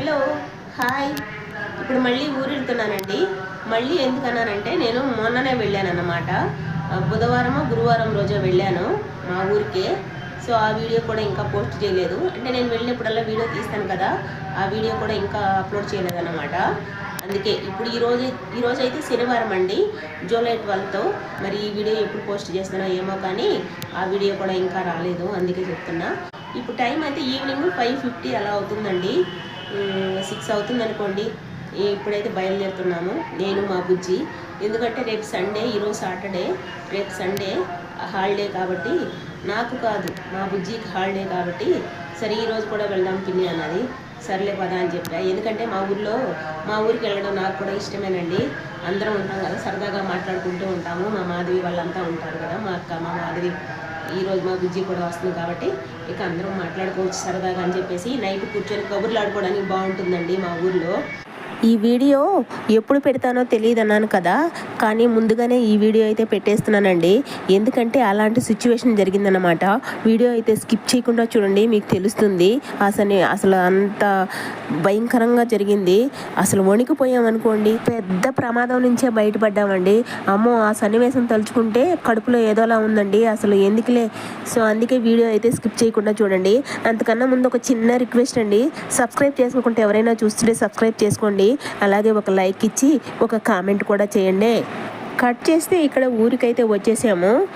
Hello hi. ఇప్పుడు మళ్ళీ ఊరు వెళ్తున్నానండి మళ్ళీ ఎందుకన్నానంటే నేను మొన్ననే వెళ్ళాను అన్నమాట బుధవారమో గురువారం రోజో వెళ్ళాను మా ఊరికే. సో ఆ వీడియో కూడా ఇంకా పోస్ట్ చేయలేదు. అంటే నేను వెళ్ళినప్పుడల్లా వీడియో తీస్తాను కదా ఆ వీడియో కూడా ఇంకా అప్లోడ్ చేయలేదు అనమాట అందుకే ఇప్పుడు ఈ రోజు అయితే శనివారం అండి జూలై ట్వెల్వ్తో. మరి ఈ వీడియో ఎప్పుడు పోస్ట్ చేస్తానో ఏమో కానీ ఆ వీడియో కూడా ఇంకా రాలేదు అందుకే చెప్తున్నా. ఇప్పుడు టైం అయితే ఈవినింగ్ ఫైవ్ ఫిఫ్టీ అలా అవుతుందండి. సిక్స్ అవుతుంది అనుకోండి ఇప్పుడైతే బయలుదేరుతున్నాము నేను మా బుజ్జి. ఎందుకంటే రేపు సండే ఈరోజు సాటర్డే రేపు సండే హాలిడే కాబట్టి నాకు కాదు మా బుజ్జికి హాలిడే కాబట్టి సరే ఈరోజు కూడా వెళ్దాం పిన్ని అన్నది. సర్లే పదా అని చెప్పా. ఎందుకంటే మా ఊర్లో మా ఊరికి వెళ్ళడం నాకు కూడా ఇష్టమేనండి. అందరం ఉంటాం కదా సరదాగా మాట్లాడుకుంటూ ఉంటాము. మా మాధవి వాళ్ళంతా ఉంటారు కదా మా అక్క మా మాధవి. ఈ రోజు మా బుజ్జి కూడా వస్తుంది కాబట్టి ఇక అందరం మాట్లాడుకోవచ్చు సరదాగా అని చెప్పేసి నైట్ కూర్చొని కబుర్లు ఆడుకోవడానికి బాగుంటుందండి మా ఊర్లో. ఈ వీడియో ఎప్పుడు పెడతానో తెలియదు అన్నాను కదా కానీ ముందుగానే ఈ వీడియో అయితే పెట్టేస్తున్నానండి. ఎందుకంటే అలాంటి సిచ్యువేషన్ జరిగిందనమాట వీడియో అయితే స్కిప్ చేయకుండా చూడండి మీకు తెలుస్తుంది. అసలు అసలు అంత భయంకరంగా జరిగింది. అసలు వణికిపోయామనుకోండి పెద్ద ప్రమాదం నుంచే బయటపడ్డామండి. అమ్మో ఆ సన్నివేశం తలుచుకుంటే కడుపులో ఏదోలా ఉందండి. అసలు ఎందుకులే? సో అందుకే వీడియో అయితే స్కిప్ చేయకుండా చూడండి. అంతకన్నా ముందు ఒక చిన్న రిక్వెస్ట్ అండి. సబ్స్క్రైబ్ చేసుకోకుంటే ఎవరైనా చూస్తుంటే సబ్స్క్రైబ్ చేసుకోండి. అలాగే ఒక లైక్ ఇచ్చి ఒక కామెంట్ కూడా చేయండి. కట్ చేస్తే ఇక్కడ ఊరికైతే వచ్చేసాము.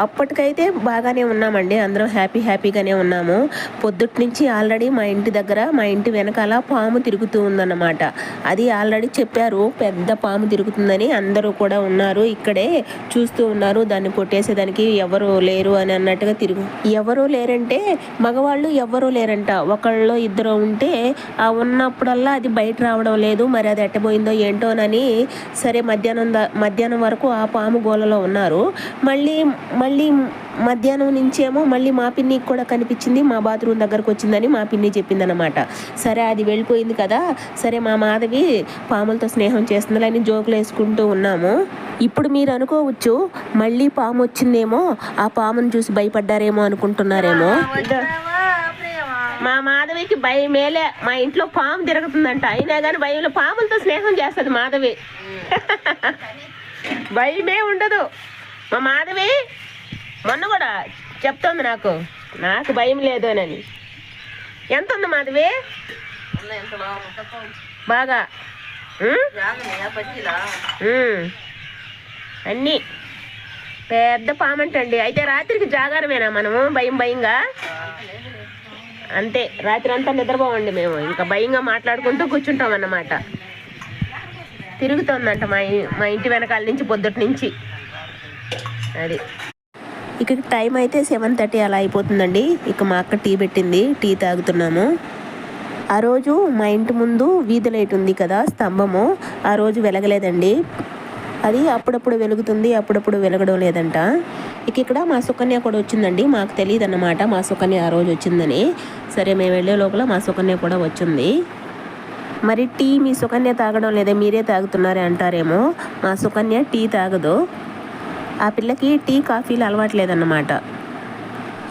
అప్పటికైతే బాగానే ఉన్నామండి. అందరం హ్యాపీ హ్యాపీగానే ఉన్నాము. పొద్దుటి నుంచి ఆల్రెడీ మా ఇంటి దగ్గర మా ఇంటి వెనకాల పాము తిరుగుతూ ఉందన్నమాట. అది ఆల్రెడీ చెప్పారు పెద్ద పాము తిరుగుతుందని అందరూ కూడా ఉన్నారు. ఇక్కడే చూస్తూ ఉన్నారు. దాన్ని కొట్టేసేదానికి ఎవరు లేరు అని అన్నట్టుగా తిరుగు ఎవరు లేరంటే మగవాళ్ళు ఎవరు లేరంట. ఒకళ్ళు ఇద్దరు ఉంటే ఆ ఉన్నప్పుడల్లా అది బయట రావడం లేదు. మరి అది ఎట్టబోయిందో ఏంటోనని సరే మధ్యాహ్నం దా- మధ్యాహ్నం వరకు ఆ పాము గోలలో ఉన్నారు. మళ్ళీ మళ్ళీ మధ్యాహ్నం నుంచేమో మళ్ళీ మా పిన్నికి కూడా కనిపించింది. మా బాత్రూమ్ దగ్గరకు వచ్చిందని మా పిన్ని చెప్పిందనమాట సరే అది వెళ్ళిపోయింది కదా. సరే మా మాధవి పాములతో స్నేహం చేస్తుందని జోకులు వేసుకుంటూ ఉన్నాము. ఇప్పుడు మీరు అనుకోవచ్చు మళ్ళీ పాము వచ్చిందేమో ఆ పామును చూసి భయపడ్డారేమో అనుకుంటున్నారేమో. మా మాధవికి భయమేలే. మా ఇంట్లో పాము తిరుగుతుందంట. అయినా కానీ భయంలో పాములతో స్నేహం చేస్తుంది మాధవి. భయమే ఉండదు. మా మాధవి మొన్న కూడా చెప్తోంది నాకు. నాకు భయం లేదు అని ఎంత ఉంది మాధవి? బాగా. అన్నీ. పెద్ద పామంటండి. అయితే రాత్రికి జాగారమేనా మనము? భయం భయంగా? అంతే. రాత్రి అంతా నిద్రపోవండి మేము. ఇంకా భయంగా మాట్లాడుకుంటూ కూర్చుంటాం అన్నమాట తిరుగుతోందంట మా మా ఇంటి వెనకాల నుంచి పొద్దుటి నుంచి. అది. ఇక టైం అయితే సెవెన్ థర్టీ అలా అయిపోతుందండి. ఇక మా అక్క టీ పెట్టింది. టీ తాగుతున్నాము. ఆ రోజు మా ఇంటి ముందు వీధి లైట్ ఉంది కదా స్తంభము. ఆ రోజు వెలగలేదండి. అది అప్పుడప్పుడు వెలుగుతుంది అప్పుడప్పుడు వెలగడం లేదంట. ఇక ఇక్కడ మా సుకన్య కూడా వచ్చిందండి. మాకు తెలియదు అన్నమాట మా సుకన్య ఆ రోజు వచ్చిందని. సరే మేము వెళ్ళే లోపల మా సుకన్య కూడా వచ్చింది. మరి టీ మీ సుకన్య తాగడం లేదా మీరే తాగుతున్నారే అంటారేమో. మా సుకన్య టీ తాగదు. ఆ పిల్లకి టీ కాఫీలు అలవాట్లేదన్నమాట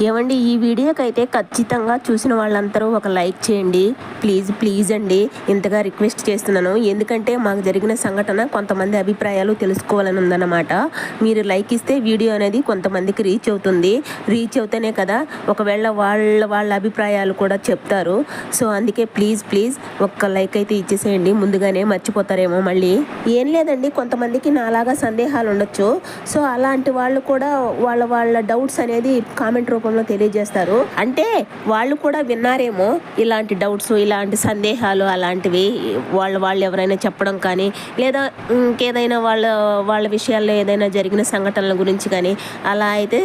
ఏమండి ఈ వీడియోకి అయితే ఖచ్చితంగా చూసిన వాళ్ళందరూ ఒక లైక్ చేయండి. ప్లీజ్ ప్లీజ్ అండి. ఇంతగా రిక్వెస్ట్ చేస్తున్నాను. ఎందుకంటే మాకు జరిగిన సంఘటన కొంతమంది అభిప్రాయాలు తెలుసుకోవాలని ఉందన్నమాట. మీరు లైక్ ఇస్తే వీడియో అనేది కొంతమందికి రీచ్ అవుతుంది. రీచ్ అవుతేనే కదా ఒకవేళ వాళ్ళ వాళ్ళ అభిప్రాయాలు కూడా చెప్తారు. సో అందుకే ప్లీజ్ ప్లీజ్ ఒక్క లైక్ అయితే ఇచ్చేసేయండి. ముందుగానే మర్చిపోతారేమో మళ్ళీ. ఏం లేదండి కొంతమందికి నాలాగా సందేహాలు ఉండొచ్చు. సో అలాంటి వాళ్ళు కూడా వాళ్ళ వాళ్ళ డౌట్స్ అనేది కామెంట్ రూపంలో తెలియజేస్తారు. అంటే వాళ్ళు కూడా విన్నారేమో ఇలాంటి డౌట్స్ ఇలాంటి సందేహాలు అలాంటివి వాళ్ళు వాళ్ళు ఎవరైనా చెప్పడం కానీ లేదా ఇంకేదైనా వాళ్ళ వాళ్ళ విషయాల్లో ఏదైనా జరిగిన సంఘటనల గురించి కానీ అలా అయితే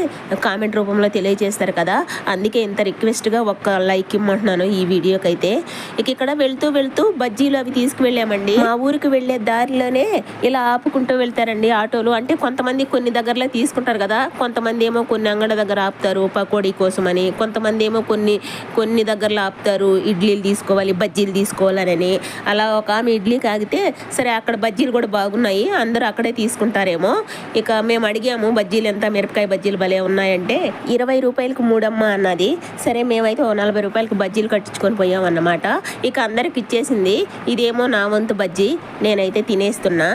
కామెంట్ రూపంలో తెలియజేస్తారు కదా. అందుకే ఇంత రిక్వెస్ట్గా ఒక్క లైక్ ఇమ్మంటున్నాను ఈ వీడియోకి అయితే ఇక ఇక్కడ వెళ్తూ వెళ్తూ బజ్జీలు అవి తీసుకువెళ్ళామండి. మా ఊరికి వెళ్ళే దారిలోనే ఇలా ఆపుకుంటూ వెళ్తారండి ఆటోలు. అంటే కొంతమంది కొన్ని దగ్గరలో తీసుకుంటారు కదా కొంతమంది ఏమో కొన్ని అంగడ దగ్గర ఆపుతారు పకోడీ కోసమని కొంతమంది ఏమో కొన్ని కొన్ని దగ్గరలో ఆపుతారు ఇడ్లీలు తీసుకోవాలి బజ్జీలు తీసుకోవాలని అలా ఒక ఆమె ఇడ్లీ కాగితే సరే అక్కడ బజ్జీలు కూడా బాగున్నాయి అందరూ అక్కడే తీసుకుంటారేమో. ఇక మేము అడిగాము బజ్జీలు ఎంత మిరపకాయ బజ్జీలు భలే ఉన్నాయంటే ఇరవై రూపాయలకు మూడమ్మ అన్నది. సరే మేమైతే ఓ నలభై రూపాయలకు బజ్జీలు కట్టించుకొని పోయాం అన్నమాట. ఇక అందరికి ఇచ్చేసింది ఇదేమో నా వంతు బజ్జీ నేనైతే తినేస్తున్నా.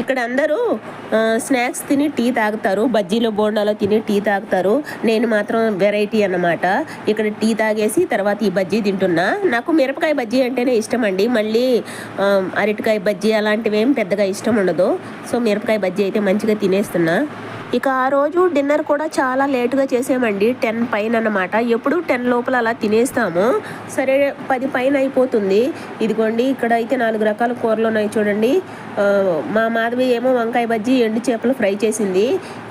ఇక్కడ అందరూ స్నాక్స్ తిని టీ తాగుతారు బజ్జీలో బోండాలో తిని టీ తాగుతారు. నేను మాత్రం వెరైటీ అన్నమాట. ఇక్కడ టీ తాగేసి తర్వాత ఈ బజ్జీ తింటున్నా. నాకు మిరపకాయ బజ్జీ అంటేనే ఇష్టం అండి మళ్ళీ అరటికాయ బజ్జీ అలాంటివి ఏం పెద్దగా ఇష్టం ఉండదు. సో మిరపకాయ బజ్జీ అయితే మంచిగా తినేస్తున్నా. ఇక ఆ రోజు డిన్నర్ కూడా చాలా లేటుగా చేసామండి టెన్ పైన అన్నమాట ఎప్పుడు టెన్ లోపల అలా తినేస్తాము. సరే పది పైన అయిపోతుంది. ఇదిగోండి ఇక్కడ అయితే నాలుగు రకాల కూరలు ఉన్నాయి చూడండి. మా మాధవి ఏమో వంకాయ బజ్జీ ఎండు చేపలు ఫ్రై చేసింది.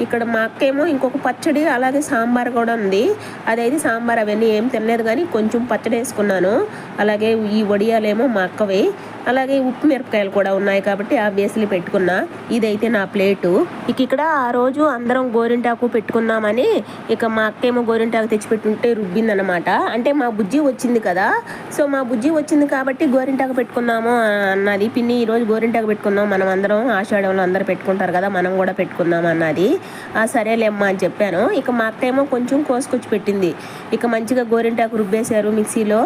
ఇక్కడ మా అక్క ఏమో ఇంకొక పచ్చడి అలాగే సాంబార్ కూడా ఉంది. అదైతే సాంబార్ అవన్నీ ఏం తినలేదు కానీ కొంచెం పచ్చడి వేసుకున్నాను. అలాగే ఈ వడియాలేమో మా అక్కవి. అలాగే ఉప్పు మిరపకాయలు కూడా ఉన్నాయి కాబట్టి ఆబ్వియస్లీ పెట్టుకున్నా. ఇదైతే నా ప్లేటు. ఇక ఇక్కడ ఆ రోజు అందరం గోరింటాకు పెట్టుకున్నామని ఇక మా అక్కేమో గోరింటాకు తెచ్చిపెట్టుంటే రుబ్బిందనమాట అంటే మా బుజ్జి వచ్చింది కదా. సో మా బుజ్జి వచ్చింది కాబట్టి గోరింటాకు పెట్టుకున్నాము అన్నది. పిన్ని ఈరోజు గోరింటాకు పెట్టుకున్నాం. మనం అందరం ఆషాఢంలో అందరూ పెట్టుకుంటారు కదా. మనం కూడా పెట్టుకుందాం అన్నది. ఆ సరేలేమ్మా అని చెప్పాను. ఇక మా అక్క ఏమో కొంచెం కోసుకొచ్చి పెట్టింది. ఇక మంచిగా గోరింటాకు రుబ్బేశారు మిక్సీలో.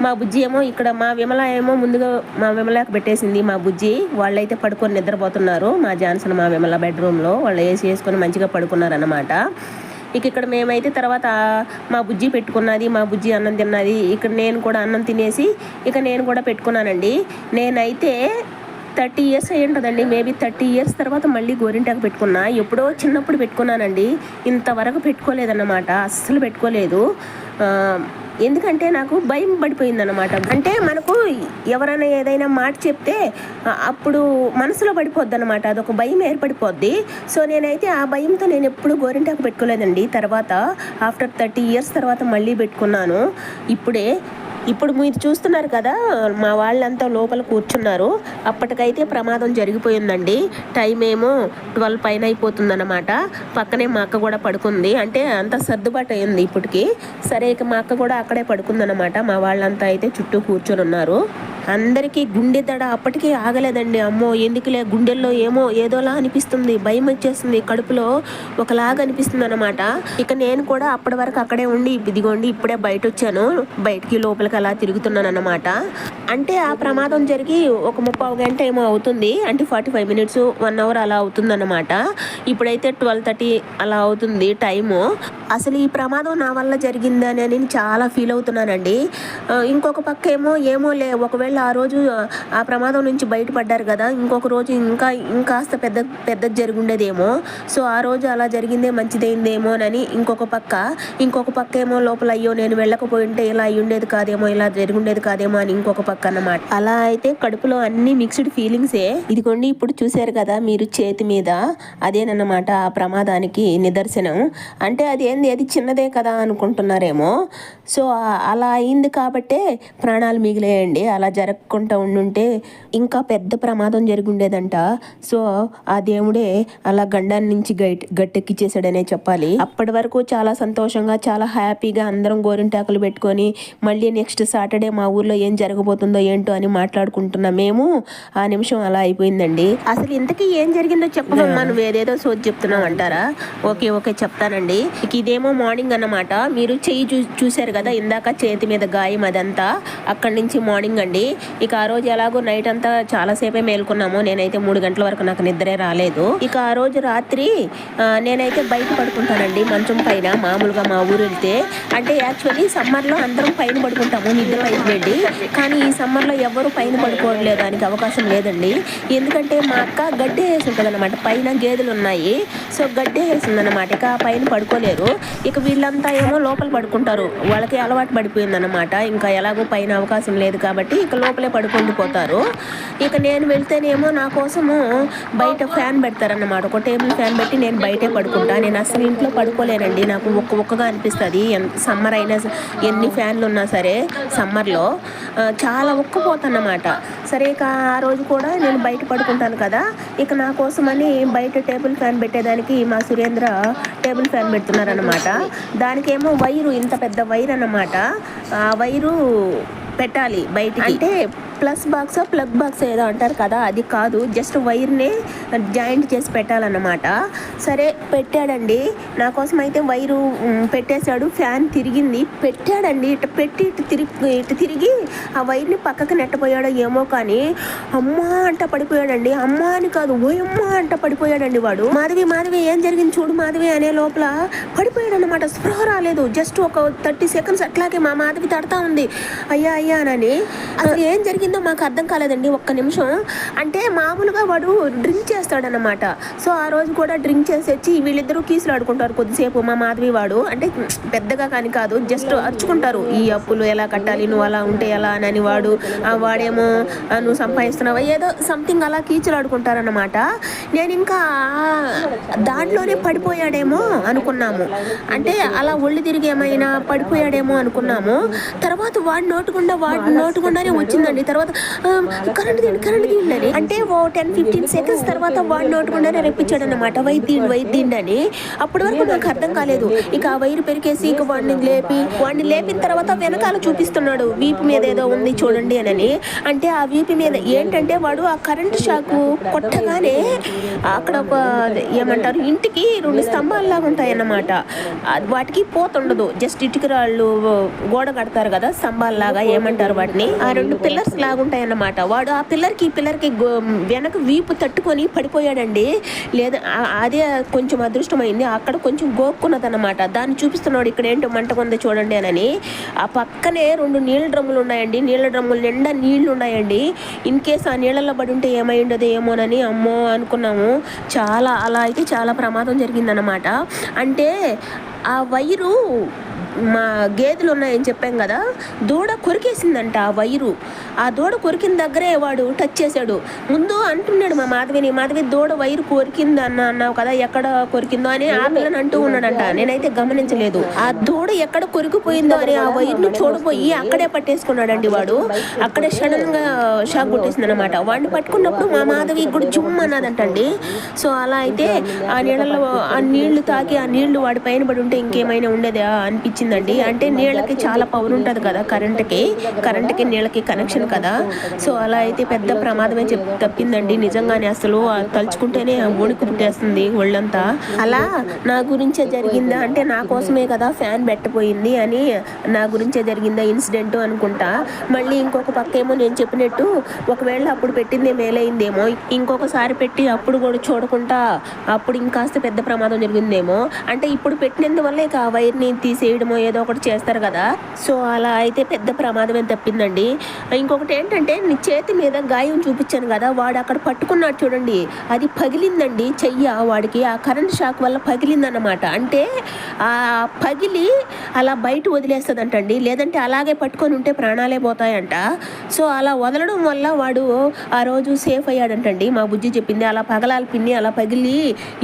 మా బుజ్జి ఏమో ఇక్కడ మా విమల ఏమో ముందుగా మా విమలకు పెట్టేసింది మా బుజ్జి. వాళ్ళైతే పడుకొని నిద్రపోతున్నారు. మా జాన్సన్ మా విమల బెడ్రూమ్లో వాళ్ళు ఏసీ వేసుకొని మంచిగా పడుకున్నారన్నమాట. ఇక ఇక్కడ మేమైతే తర్వాత మా బుజ్జి పెట్టుకున్నది మా బుజ్జి అన్నం తిన్నది. ఇక్కడ నేను కూడా అన్నం తినేసి ఇక నేను కూడా పెట్టుకున్నానండి. నేనైతే థర్టీ ఇయర్స్ అయ్యి ఉంటుందండి మేబీ థర్టీ ఇయర్స్ తర్వాత మళ్ళీ గోరింటాకు పెట్టుకున్నా. ఎప్పుడో చిన్నప్పుడు పెట్టుకున్నానండి. ఇంతవరకు పెట్టుకోలేదన్నమాట. అస్సలు పెట్టుకోలేదు. ఎందుకంటే నాకు భయం పడిపోయిందనమాట అంటే మనకు ఎవరైనా ఏదైనా మాట చెప్తే అప్పుడు మనసులో పడిపోద్ది అనమాట అదొక భయం ఏర్పడిపోద్ది. సో నేనైతే ఆ భయంతో నేను ఎప్పుడు గోరింటాకు పెట్టుకోలేదండి. తర్వాత ఆఫ్టర్ థర్టీ ఇయర్స్ తర్వాత మళ్ళీ పెట్టుకున్నాను. ఇప్పుడే ఇప్పుడు మీరు చూస్తున్నారు కదా మా వాళ్ళంతా లోపల కూర్చున్నారు. అప్పటికైతే ప్రమాదం జరిగిపోయిందండి. టైం ఏమో ట్వెల్వ్ పైన అయిపోతుందన్నమాట. పక్కనే మా అక్క కూడా పడుకుంది. అంటే అంత సర్దుబాటు అయింది ఇప్పటికి. సరే ఇక మా అక్క కూడా అక్కడే పడుకుందన్నమాట. మా వాళ్ళంతా అయితే చుట్టూ కూర్చొని ఉన్నారు అందరికీ గుండె దడ అప్పటికీ ఆగలేదండి. అమ్మో ఎందుకులే? గుండెల్లో ఏమో ఏదోలా అనిపిస్తుంది. భయం వచ్చేస్తుంది కడుపులో. ఒకలాగా అనిపిస్తుంది అనమాట ఇక నేను కూడా అప్పటి వరకు అక్కడే ఉండి ఇదిగోండి ఇప్పుడే బయట వచ్చాను బయటికి లోపలికి అలా తిరుగుతున్నాను అనమాట అంటే ఆ ప్రమాదం జరిగి ఒక ముప్పై గంట ఏమో అవుతుంది. అంటే forty five minutes one hour అలా అవుతుంది అనమాట ఇప్పుడైతే ట్వెల్వ్ థర్టీ అలా అవుతుంది టైము. అసలు ఈ ప్రమాదం నా వల్ల జరిగిందని నేను చాలా ఫీల్ అవుతున్నానండి. ఇంకొక పక్క ఏమో ఏమో లే ఒకవేళ ఆ రోజు ఆ ప్రమాదం నుంచి బయటపడ్డారు కదా. ఇంకొక రోజు ఇంకా ఇంకాస్త పెద్ద పెద్దది జరుగుండేదేమో. సో ఆ రోజు అలా జరిగిందే మంచిదైందేమోనని ఇంకొక పక్క ఇంకొక పక్క ఏమో లోపల అయ్యో నేను వెళ్ళకపోయింటే ఇలా అయ్యుండేది కాదేమో ఇలా జరుగుండేది కాదేమో అని ఇంకొక పక్క అన్నమాట. అలా అయితే కడుపులో అన్ని మిక్స్డ్ ఫీలింగ్సే ఇదిగోండి ఇప్పుడు చూశారు కదా మీరు చేతి మీద. అదేనన్నమాట ఆ ప్రమాదానికి నిదర్శనం. అంటే అది ఏంది? అది చిన్నదే కదా అనుకుంటున్నారేమో. సో అలా అయింది కాబట్టే ప్రాణాలు మిగిలేయండి. అలా జరగకుండా ఉండుంటే ఇంకా పెద్ద ప్రమాదం జరిగుండేదంట. సో ఆ దేవుడే అలా గండాన్ని నుంచి గైట్ గట్టెక్కిచ్చేసాడనే చెప్పాలి. అప్పటి వరకు చాలా సంతోషంగా చాలా హ్యాపీగా అందరం గోరింటాకులు పెట్టుకొని మళ్ళీ నెక్స్ట్ సాటర్డే మా ఊర్లో ఏం జరగబోతుందో ఏంటో అని మాట్లాడుకుంటున్నా. మేము ఆ నిమిషం అలా అయిపోయిందండి. అసలు ఇంతకీ ఏం జరిగిందో చెప్పమమ్మా నువ్వు ఏదేదో సోది చెప్తున్నావు అంటారా? ఓకే ఓకే చెప్తానండి. ఇదేమో మార్నింగ్ అన్నమాట. మీరు చెయ్యి చూ చూశారు కదా ఇందాక చేతి మీద గాయం అదంతా. అక్కడి నుంచి మార్నింగ్ అండి. ఇక ఆ రోజు ఎలాగో నైట్ అంతా చాలాసేపే మేల్కున్నాము. నేనైతే మూడు గంటల వరకు నాకు నిద్రే రాలేదు. ఇక ఆ రోజు రాత్రి నేనైతే బయట పడుకుంటానండి మంచం పైన. మామూలుగా మా ఊరు వెళ్తే. అంటే యాక్చువల్లీ సమ్మర్లో అందరం పైన పడుకుంటాము నిద్ర పైన వెళ్ళి కానీ ఈ సమ్మర్లో ఎవరు పైన పడుకోవట్లేదు దానికి అవకాశం లేదండి. ఎందుకంటే మా అక్క గడ్డి వేసి ఉంటుంది అనమాట పైన గేదెలు ఉన్నాయి. సో గడ్డి వేసింది అనమాట ఇక పైన పడుకోలేరు. ఇక వీళ్ళంతా ఏమో లోపల పడుకుంటారు. వాళ్ళకి అలవాటు పడిపోయింది అనమాట ఇంకా ఎలాగో పైన అవకాశం లేదు కాబట్టి ఇక లోపలే పడుకుంటూ పోతారు. ఇక నేను వెళ్తేనేమో నా కోసము బయట ఫ్యాన్ పెడతారన్నమాట. ఒక టేబుల్ ఫ్యాన్ పెట్టి నేను బయటే పడుకుంటా. నేను అసలు ఇంట్లో పడుకోలేనండి. నాకు ఒక్క ఒక్కగా అనిపిస్తుంది. ఎంత సమ్మర్ అయినా ఎన్ని ఫ్యాన్లు ఉన్నా సరే సమ్మర్లో. చాలా ఒక్కపోతానమాట సరే ఇక ఆ రోజు కూడా నేను బయట పడుకుంటాను కదా. ఇక నా కోసమని బయట టేబుల్ ఫ్యాన్ పెట్టేదానికి మా సురేంద్ర టేబుల్ ఫ్యాన్ పెడుతున్నారనమాట దానికేమో వైరు ఇంత పెద్ద వైర్ అన్నమాట ఆ వైరు పెట్టాలి బయట అంటే ప్లస్ బాక్స్ ప్లగ్ బాక్స్ ఏదో అంటారు కదా అది కాదు. జస్ట్ వైర్నే జాయింట్ చేసి పెట్టాలన్నమాట. సరే పెట్టాడండి. నా కోసం అయితే వైరు పెట్టేశాడు. ఫ్యాన్ తిరిగింది. పెట్టాడండి. ఇటు పెట్టి ఇటు తిరిగి ఇటు తిరిగి ఆ వైర్ని పక్కకి నెట్టపోయాడో ఏమో కానీ అమ్మా అంట పడిపోయాడండి. అమ్మా అని కాదు ఓయమ్మా అంట పడిపోయాడండి వాడు. మాధవి మాధవి ఏం జరిగింది చూడు మాధవి అనే లోపల పడిపోయాడు అనమాట స్పృహ రాలేదు. జస్ట్ ఒక థర్టీ సెకండ్స్ అట్లాగే మా మాధవి తడతా ఉంది. అయ్యా అయ్యా అని. అసలు ఏం జరిగిందో మాకు అర్థం కాలేదండి. ఒక్క నిమిషం. అంటే మామూలుగా వాడు డ్రింక్ చేస్తాడనమాట సో ఆ రోజు కూడా డ్రింక్ చేసి వచ్చి వీళ్ళిద్దరూ కీసులు ఆడుకుంటారు కొద్దిసేపు. మా మాధవి వాడు అంటే పెద్దగా కానీ కాదు జస్ట్ అరుచుకుంటారు. ఈ అప్పులు ఎలా కట్టాలి? నువ్వు అలా ఉంటే ఎలా? అని వాడు ఆ వాడేమో నువ్వు సంపాదిస్తున్నావా? ఏదో సంథింగ్ అలా కీచులు ఆడుకుంటారనమాట నేను ఇంకా దాంట్లోనే పడిపోయాడేమో అనుకున్నాము. అంటే అలా ఒళ్ళు తిరిగి ఏమైనా పడిపోయాడేమో అనుకున్నాము. తర్వాత వాడు నోటుకుండా వాడు నోటుకుండానే వచ్చిందండి. తర్వాత కరెంట్ తీయండి కరెంట్ తీయండి అని. అంటే ఓ టెన్ ఫిఫ్టీన్ సెకండ్స్ తర్వాత తర్వాత వాడి నోటుకుండానే రెప్పించాడు అనమాట వైద్యుడు వైద్యుడు అని. అప్పటి వరకు నాకు అర్థం కాలేదు. ఇక ఆ వైరు పెరికేసి ఇక వాడిని లేపి వాడిని లేపిన తర్వాత వెనకాల చూపిస్తున్నాడు. వీపు మీద ఏదో ఉంది చూడండి అని అంటే ఆ వీపు మీద ఏంటంటే వాడు ఆ కరెంట్ షాక్ కొట్టగానే అక్కడ ఒక ఏమంటారు ఇంటికి రెండు స్తంభాలులాగా ఉంటాయన్నమాట. వాటికి పోతుండదు. జస్ట్ ఇటుక రాళ్ళు గోడ కడతారు కదా స్తంభాల్లాగా ఏమంటారు వాటిని? ఆ రెండు పిల్లర్స్ లాగా ఉంటాయన్నమాట వాడు ఆ పిల్లర్కి ఈ పిల్లర్కి వెనక వీపు తట్టుకొని పడిపోయాడండి. లేదా అదే కొంచెం అదృష్టమైంది. అక్కడ కొంచెం గోక్కున్నదన్నమాట. దాన్ని చూపిస్తున్నాడు ఇక్కడ ఏంటో మంటకుందో చూడండి అని ఆ పక్కనే రెండు నీళ్ళ డ్రమ్ములు ఉన్నాయండి. నీళ్ళ డ్రమ్ములు నిండా నీళ్ళు ఉన్నాయండి. ఇన్ కేస్ ఆ నీళ్ళల్లో పడి ఉంటే ఏమై ఉండదు ఏమోనని అమ్మో అనుకున్నాము. చాలా అలా అయితే చాలా ప్రమాదం జరిగిందనమాట అంటే ఆ వైరు మా గేదెలు ఉన్నాయని చెప్పాం కదా దూడ కొరికేసిందంట ఆ వైరు. ఆ దూడ కొరికిన దగ్గరే వాడు టచ్ చేశాడు. ముందు అంటున్నాడు మా మాధవిని మాధవి దూడ వైరు కొరికింది అన్న అన్నావు కదా ఎక్కడ కొరికిందో అని ఆ పిల్లని అంటూ ఉన్నాడంట. నేనైతే గమనించలేదు. ఆ దూడ ఎక్కడ కొరికిపోయిందో అని ఆ వైర్ని చూడపోయి అక్కడే పట్టేసుకున్నాడండి వాడు. అక్కడే సడన్గా షాక్ కొట్టేసింది అనమాట వాడిని పట్టుకున్నప్పుడు మా మాధవి కూడా జుమ్ అన్నదంటండి. సో అలా అయితే ఆ నీళ్ళలో ఆ నీళ్ళు తాకి ఆ నీళ్ళు వాడి పైన పడి ఉంటే ఇంకేమైనా ఉండేదా వచ్చిందండి. అంటే నీళ్ళకి చాలా పవర్ ఉంటుంది కదా కరెంట్కి కరెంట్కి నీళ్ళకి కనెక్షన్ కదా. సో అలా అయితే పెద్ద ప్రమాదమే చెప్ తప్పిందండి. నిజంగానే అసలు తలుచుకుంటేనే వణుకు పుట్టేస్తుంది ఒళ్ళంతా. అలా నా గురించే జరిగిందా? అంటే నా కోసమే కదా ఫ్యాన్ పెట్టపోయింది అని నా గురించే జరిగిందా ఇన్సిడెంట్ అనుకుంటా. మళ్ళీ ఇంకొక పక్క ఏమో నేను చెప్పినట్టు ఒకవేళ అప్పుడు పెట్టిందే మేలైందేమో ఇంకొకసారి పెట్టి అప్పుడు కూడా చూడకుండా అప్పుడు ఇంకాస్త పెద్ద ప్రమాదం జరిగిందేమో. అంటే ఇప్పుడు పెట్టినందువల్ల ఇక ఆ వైర్ని తీసేయడం తీసేయడమో ఏదో ఒకటి చేస్తారు కదా. సో అలా అయితే పెద్ద ప్రమాదమే తప్పిందండి. ఇంకొకటి ఏంటంటే నీ చేతి మీద గాయం చూపించాను కదా వాడు అక్కడ పట్టుకున్నాడు చూడండి. అది పగిలిందండి చెయ్య వాడికి. ఆ కరెంట్ షాక్ వల్ల పగిలిందన్నమాట. అంటే ఆ పగిలి అలా బయట వదిలేస్తుందంటండి. లేదంటే అలాగే పట్టుకొని ఉంటే ప్రాణాలే పోతాయంట. సో అలా వదలడం వల్ల వాడు ఆ రోజు సేఫ్ అయ్యాడంటండి. మా బుజ్జి చెప్పింది అలా పగలాలి పిన్ని అలా పగిలి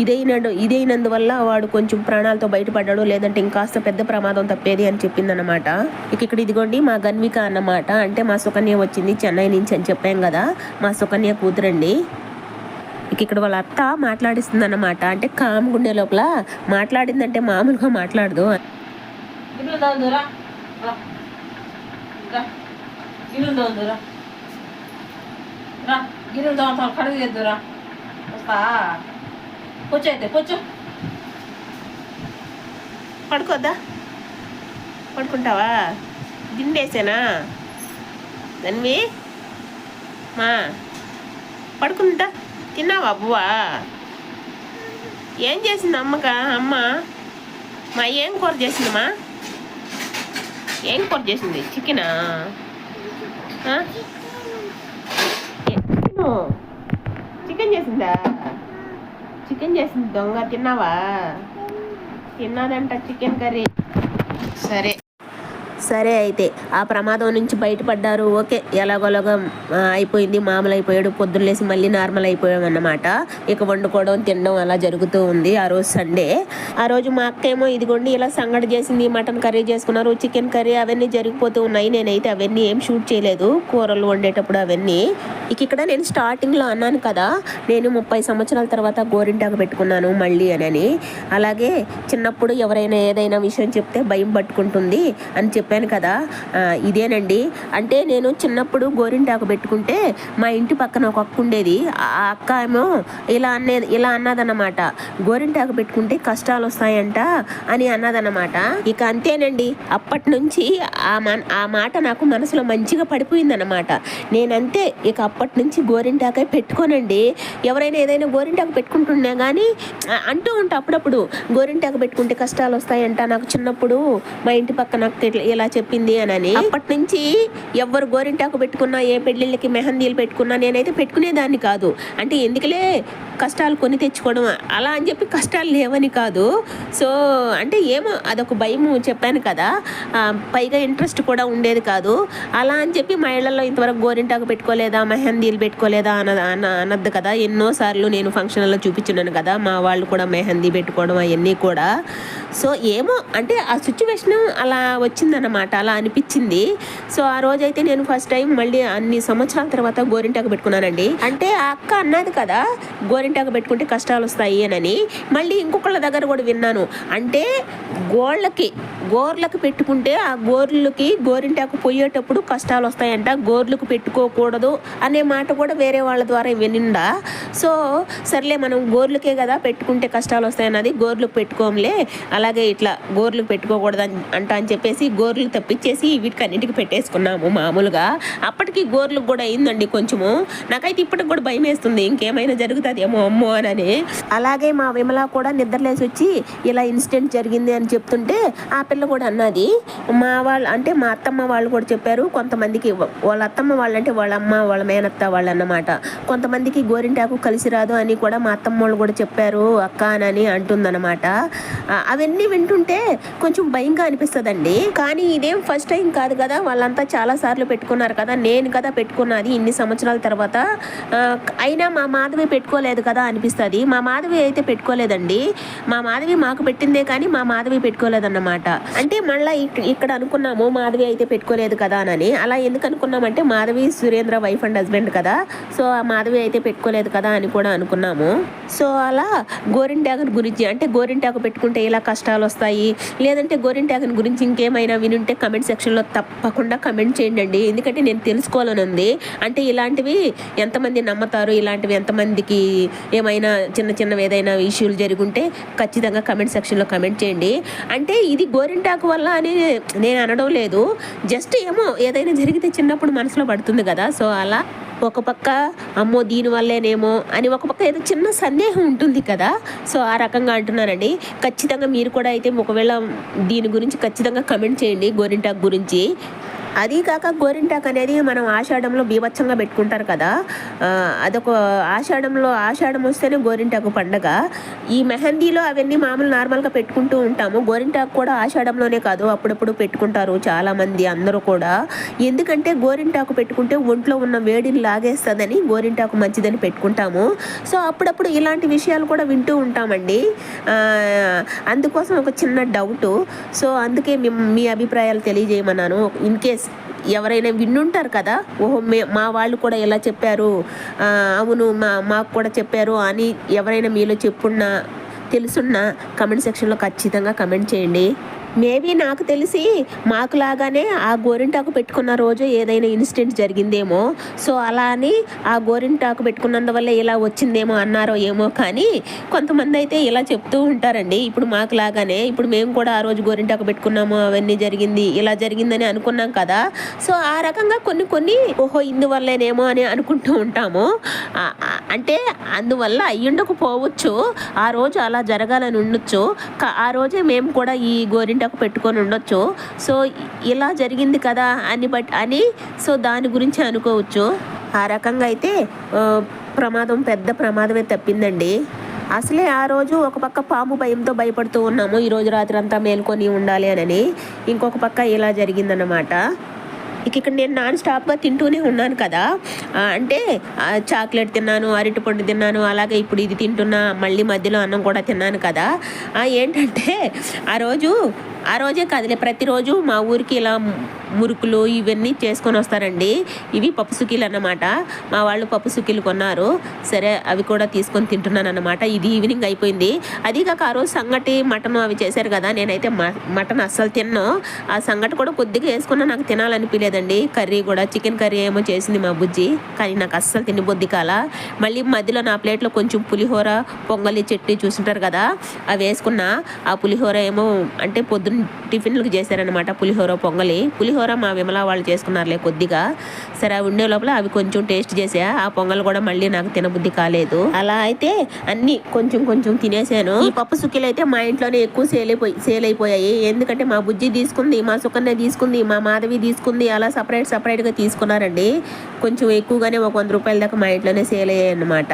ఇదైన ఇదైనందువల్ల వాడు కొంచెం ప్రాణాలతో బయటపడ్డాడు. లేదంటే ఇంకాస్త పెద్ద ప్రమాదం తప్పేది అని చెప్పిందన్నమాట. ఇక ఇక్కడ ఇదిగోండి మా గన్విక అన్నమాట. అంటే మా సుకన్య వచ్చింది చెన్నై నుంచి అని చెప్పాం కదా. మా సుకన్య కూతురండి. ఇక ఇక్కడ వాళ్ళ అత్త మాట్లాడిస్తుంది అన్నమాట అంటే కామగుండె లోపల మాట్లాడిందంటే మామూలుగా మాట్లాడదు. పడుకోద్దా? పడుకుంటావా? దిండేసానా నన్వి మా. పడుకుంటా. తిన్నావా అబ్బువా ఏం చేసింది అమ్మక అమ్మ? మా ఏం కూర చేసిందమ్మా ఏం కూర చేసింది? చికెనా. చికెన్ చేసిందా? చికెన్ చేసింది దొంగ తిన్నావా? తిన్నాదంట చికెన్ కర్రీ. సరే. సరే అయితే ఆ ప్రమాదం నుంచి బయటపడ్డారు. ఓకే ఎలాగోలాగా అయిపోయింది మామూలు అయిపోయాడు పొద్దున్న లేసి మళ్ళీ నార్మల్ అయిపోయాం అన్నమాట ఇక వండుకోవడం తినడం అలా జరుగుతూ ఉంది. ఆ రోజు సండే. ఆ రోజు మా అక్క ఏమో ఇదిగోండి ఇలా సంగటి చేసింది మటన్ కర్రీ చేసుకున్నారు చికెన్ కర్రీ అవన్నీ జరిగిపోతూ ఉన్నాయి. నేనైతే అవన్నీ ఏం షూట్ చేయలేదు. కూరలు వండేటప్పుడు అవన్నీ. ఇక ఇక్కడ నేను స్టార్టింగ్లో అన్నాను కదా నేను ముప్పై సంవత్సరాల తర్వాత గోరింటాకు పెట్టుకున్నాను మళ్ళీ అని అలాగే చిన్నప్పుడు ఎవరైనా ఏదైనా విషయం చెప్తే భయం పట్టుకుంటుంది అని చెప్పాను కదా ఇదేనండి. అంటే నేను చిన్నప్పుడు గోరింటాకు పెట్టుకుంటే మా ఇంటి పక్కన ఒక అక్క ఉండేది. ఆ అక్క ఏమో ఇలా అన్నది ఇలా అన్నదన్నమాట. గోరింటాకు పెట్టుకుంటే కష్టాలు వస్తాయంట అని అన్నదన్నమాట. ఇక అంతేనండి. అప్పటి నుంచి ఆ మన ఆ మాట నాకు మనసులో మంచిగా పడిపోయిందన్నమాట. నేనంతే ఇక అప్పటి నుంచి గోరింటాకే పెట్టుకోనండి. ఎవరైనా ఏదైనా గోరింటాకు పెట్టుకుంటున్నా కానీ అంటూ ఉంటా అప్పుడప్పుడు. గోరింటాకు పెట్టుకుంటే కష్టాలు వస్తాయంట నాకు చిన్నప్పుడు మా ఇంటి పక్కన అక్క ఇలా చెప్పింది అని అప్పటి నుంచి ఎవరు గోరింటాకు పెట్టుకున్నా ఏ పెళ్ళిళ్ళకి మెహందీలు పెట్టుకున్నా నేనైతే పెట్టుకునేదాన్ని కాదు. అంటే ఎందుకులే కష్టాలు కొని తెచ్చుకోవడం అలా అని చెప్పి కష్టాలు లేవని కాదు. సో అంటే ఏమో అదొక భయము చెప్పాను కదా. పైగా ఇంట్రెస్ట్ కూడా ఉండేది కాదు. అలా అని చెప్పి మా ఇళ్ళలో ఇంతవరకు గోరింటాకు పెట్టుకోలేదా మెహందీలు పెట్టుకోలేదా అన అన్న అనద్దు కదా. ఎన్నోసార్లు నేను ఫంక్షన్లలో చూపించున్నాను కదా. మా వాళ్ళు కూడా మెహందీ పెట్టుకోవడం అవన్నీ కూడా. సో ఏమో అంటే ఆ సిచ్యువేషన్ అలా వచ్చిందన్నమాట అలా అనిపించింది. సో ఆ రోజైతే నేను ఫస్ట్ టైం మళ్ళీ అన్ని సంవత్సరాల తర్వాత గోరింటాకు పెట్టుకున్నానండి. అంటే ఆ అక్క అన్నది కదా గోరింటాకు పెట్టుకుంటే కష్టాలు వస్తాయి అని మళ్ళీ ఇంకొకళ్ళ దగ్గర కూడా విన్నాను. అంటే గోళ్ళకి గోర్లకు పెట్టుకుంటే ఆ గోర్లకి గోరింటాకు పోయేటప్పుడు కష్టాలు వస్తాయంట గోర్లకు పెట్టుకోకూడదు అనే మాట కూడా వేరే వాళ్ళ ద్వారా వినిండా సో సర్లే మనం గోర్లకే కదా పెట్టుకుంటే కష్టాలు వస్తాయన్నది గోర్లకు పెట్టుకోంలే అలాగే ఇట్లా గోర్లకు పెట్టుకోకూడదు అంట అని చెప్పేసి గోర్లు తప్పించేసి వీటికి పెట్టేసుకున్నాము మామూలుగా. అప్పటికి గోర్లకు కూడా అయిందండి కొంచెము. నాకైతే ఇప్పటికి కూడా భయం వేస్తుంది ఇంకేమైనా జరుగుతుందేమో అమ్మో అని అలాగే మా విమల కూడా నిద్రలేసి వచ్చి ఇలా ఇన్సిడెంట్ జరిగింది అని చెప్తుంటే ఆ పిల్ల కూడా అన్నది. మా వాళ్ళు అంటే మా అత్తమ్మ వాళ్ళు కూడా చెప్పారు కొంతమందికి వాళ్ళ అత్తమ్మ వాళ్ళు అంటే వాళ్ళ అమ్మ వాళ్ళ మేనత్త వాళ్ళు అన్నమాట కొంతమందికి గోరింటాకు కలిసి రాదు అని కూడా మా అత్తమ్మ వాళ్ళు కూడా చెప్పారు అక్క అని అంటుందన్నమాట. అవన్నీ వింటుంటే కొంచెం భయంగా అనిపిస్తుందండి. కానీ ఇదేం ఫస్ట్ టైం కాదు కదా. వాళ్ళంతా చాలా సార్లు పెట్టుకున్నారు కదా. నేను కదా పెట్టుకున్నది ఇన్ని సంవత్సరాల తర్వాత. అయినా మా మాధవి పెట్టుకోలేదు కదా అనిపిస్తుంది. మా మాధవి అయితే పెట్టుకోలేదండి. మా మాధవి మాకు పెట్టిందే కానీ మా మాధవి పెట్టుకోలేదన్నమాట. అంటే మళ్ళీ ఇక్కడ అనుకున్నాము మాధవి అయితే పెట్టుకోలేదు కదా అని అలా ఎందుకు అనుకున్నామంటే Madhavi Surendra wife and husband కదా. సో ఆ మాధవి అయితే పెట్టుకోలేదు కదా అని కూడా అనుకున్నాము. సో అలా గోరింటాకు గురించి అంటే గోరింటాకు పెట్టుకుంటే ఇలా కష్టాలు వస్తాయి? లేదంటే గోరింటాగన్ గురించి ఇంకేమైనా వినుంటే కమెంట్ సెక్షన్లో తప్పకుండా కమెంట్ చేయండి. ఎందుకంటే నేను తెలుసుకోవాలని ఉంది. అంటే ఇలాంటివి ఎంతమంది నమ్ముతారు ఇలాంటివి ఎంతమందికి ఏమైనా చిన్న చిన్నవి ఏదైనా ఇష్యూలు జరుగుంటే ఖచ్చితంగా కమెంట్ సెక్షన్లో కమెంట్ చేయండి. అంటే ఇది గోరింటాకు వల్ల అని నేను అనడం లేదు. జస్ట్ ఏమో ఏదైనా జరిగితే చిన్నప్పుడు మనసులో పడుతుంది కదా. సో అలా ఒక పక్క అమ్మో దీనివల్లేనేమో అని ఒక పక్క ఏదో చిన్న సందేహం ఉంటుంది కదా. సో ఆ రకంగా అంటున్నానండి ఖచ్చితంగా మీరు కూడా అయితే ఒకవేళ దీని గురించి ఖచ్చితంగా కమెంట్ చేయండి గోరింటాకు గురించి. అది కాక గోరింటాక్ అనేది మనం ఆషాఢంలో బీభత్సంగా పెట్టుకుంటారు కదా. అదొక ఆషాఢంలో ఆషాఢం వస్తేనే గోరింటాకు పండగ. ఈ మెహందీలో అవన్నీ మామూలు నార్మల్గా పెట్టుకుంటూ ఉంటాము. గోరింటాకు కూడా ఆషాఢంలోనే కాదు అప్పుడప్పుడు పెట్టుకుంటారు చాలామంది అందరూ కూడా. ఎందుకంటే గోరింటాకు పెట్టుకుంటే ఒంట్లో ఉన్న వేడిని లాగేస్తుందని గోరింటాకు మంచిదని పెట్టుకుంటాము. సో అప్పుడప్పుడు ఇలాంటి విషయాలు కూడా వింటూ ఉంటామండి. అందుకోసం ఒక చిన్న డౌటు. సో అందుకే మీ అభిప్రాయాలు తెలియజేయమన్నాను. ఇన్ కేస్ ఎవరైనా విన్నుంటారు కదా ఓహో మే మా వాళ్ళు కూడా ఎలా చెప్పారు అవును మా మాకు కూడా చెప్పారు అని ఎవరైనా మీలో చెప్పున్నా తెలుసున్నా కమెంట్ సెక్షన్లో ఖచ్చితంగా కమెంట్ చేయండి. మేబీ నాకు తెలిసి మాకు లాగానే ఆ గోరింటాకు పెట్టుకున్న రోజు ఏదైనా ఇన్సిడెంట్ జరిగిందేమో. సో అలా అని ఆ గోరింటాకు పెట్టుకున్నందువల్ల ఇలా వచ్చిందేమో అన్నారో ఏమో కానీ కొంతమంది అయితే ఇలా చెప్తూ ఉంటారండి. ఇప్పుడు మాకు లాగానే ఇప్పుడు మేము కూడా ఆ రోజు గోరింటాకు పెట్టుకున్నాము అవన్నీ జరిగింది ఇలా జరిగిందని అనుకున్నాం కదా. సో ఆ రకంగా కొన్ని కొన్ని ఓహో ఇందువల్లేనేమో అని అనుకుంటూ ఉంటాము. అంటే అందువల్ల అయ్యుండకు పోవచ్చు. ఆ రోజు అలా జరగాలని ఉండొచ్చు. కా- ఆ రోజే మేము కూడా ఈ గోరింటకు పెట్టుకొని ఉండొచ్చు. సో ఇలా జరిగింది కదా అని బట్ అని సో దాని గురించి అనుకోవచ్చు. ఆ రకంగా అయితే ప్రమాదం పెద్ద ప్రమాదమే తప్పిందండి. అసలే ఆ రోజు ఒక పక్క పాము భయంతో భయపడుతూ ఉన్నాము. ఈరోజు రాత్రి అంతా మేల్కొని ఉండాలి అని ఇంకొక పక్క ఇలా జరిగిందన్నమాట. ఇక్కడ నేను నాన్ స్టాప్గా తింటూనే ఉన్నాను కదా. అంటే చాక్లెట్ తిన్నాను అరటిపండు తిన్నాను అలాగే ఇప్పుడు ఇది తింటున్నా మళ్ళీ మధ్యలో అన్నం కూడా తిన్నాను కదా. ఏంటంటే ఆ రోజు ఆ రోజే కాదులే ప్రతిరోజు మా ఊరికి ఇలా మురుకులు ఇవన్నీ చేసుకొని వస్తారండి. ఇవి పప్పు సుకీలు అన్నమాట. మా వాళ్ళు పప్పుసుకీలు కొన్నారు. సరే అవి కూడా తీసుకొని తింటున్నాను అన్నమాట ఇది ఈవినింగ్ అయిపోయింది. అది కాక ఆ రోజు సంగటి మటన్ అవి చేశారు కదా నేనైతే మ- మటన్ అస్సలు తిన్నాను ఆ సంగటి కూడా కొద్దిగా వేసుకున్నా నాకు తినాలనిపించలేదండి కర్రీ కూడా చికెన్ కర్రీ ఏమో చేసింది మా బుజ్జి. కానీ నాకు అస్సలు తిని బుద్ధి కాల. మళ్ళీ మధ్యలో నా ప్లేట్లో కొంచెం పులిహోర పొంగలి చట్నీ చూసుంటారు కదా అవి వేసుకున్నా. ఆ పులిహోర ఏమో అంటే పొద్దున్న టిఫిన్లకు చేశారనమాట పులిహోర పొంగలి. పులిహోర మా విమల వాళ్ళు చేసుకున్నారులే కొద్దిగా. సరే అవి ఉండే లోపల అవి కొంచెం టేస్ట్ చేసా. ఆ పొంగల్ కూడా మళ్ళీ నాకు తినబుద్ధి కాలేదు. అలా అయితే అన్ని కొంచెం కొంచెం తినేసాను. ఈ పప్పు సుక్కీలు అయితే మా ఇంట్లోనే ఎక్కువ సేల్ అయిపోయి సేల్ అయిపోయాయి. ఎందుకంటే మా బుజ్జి తీసుకుంది మా సుకన్య తీసుకుంది మా మాధవి తీసుకుంది అలా సపరేట్ సపరేట్గా తీసుకున్నారండి. కొంచెం ఎక్కువగానే ఒక వంద రూపాయల దాకా మా ఇంట్లోనే సేల్ అయ్యాయి అన్నమాట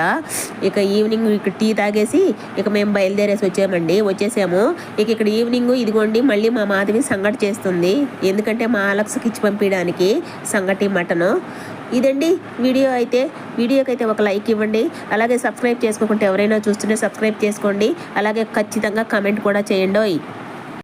ఇక ఈవినింగ్ ఇక్కడ టీ తాగేసి ఇక మేము బయలుదేరేసి వచ్చామండి. వచ్చేసాము. ఇక ఇక్కడ ఈవినింగ్ ఇదిగోండి మళ్ళీ మా మాధవి సంగటి చేస్తుంది. ఎందుకంటే మా అలక్స్కి ఇచ్చి పంపించడానికి సంగటి మటను. ఇదండి వీడియో అయితే. వీడియోకి అయితే ఒక లైక్ ఇవ్వండి. అలాగే సబ్స్క్రైబ్ చేసుకోకుంటే ఎవరైనా చూస్తుంటే సబ్స్క్రైబ్ చేసుకోండి. అలాగే ఖచ్చితంగా కమెంట్ కూడా చేయండి.